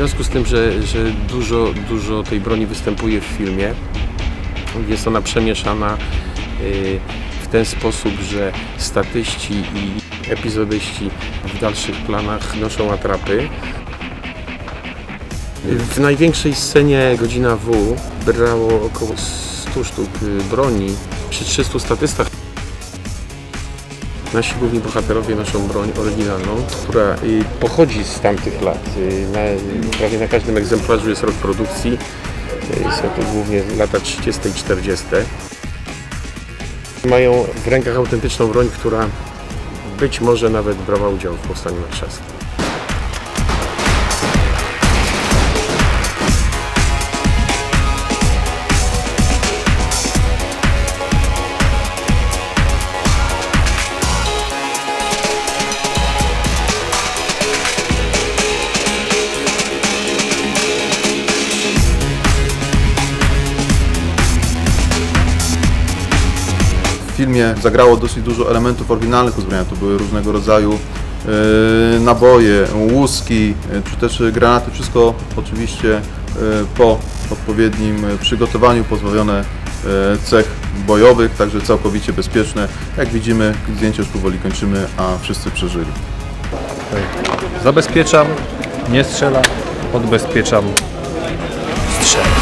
związku z tym, że, że dużo, dużo tej broni występuje w filmie, jest ona przemieszana y, w ten sposób, że statyści i epizodyści w dalszych planach noszą atrapy. W największej scenie godzina W brało około 100 sztuk broni przy 300 statystach. Nasi główni bohaterowie noszą broń oryginalną, która pochodzi z tamtych lat. Na, prawie na każdym egzemplarzu jest rok produkcji. Są to głównie lata 30. i 40. Mają w rękach autentyczną broń, która być może nawet brała udział w Powstaniu Warszawskim. Filmie zagrało dosyć dużo elementów oryginalnych uzbrojenia. To były różnego rodzaju e, naboje, łuski, e, czy też granaty. Wszystko oczywiście e, po odpowiednim przygotowaniu, pozbawione cech bojowych, także całkowicie bezpieczne. Jak widzimy, zdjęcie już powoli kończymy, a wszyscy przeżyli. Zabezpieczam, nie strzelam, odbezpieczam, strzelam.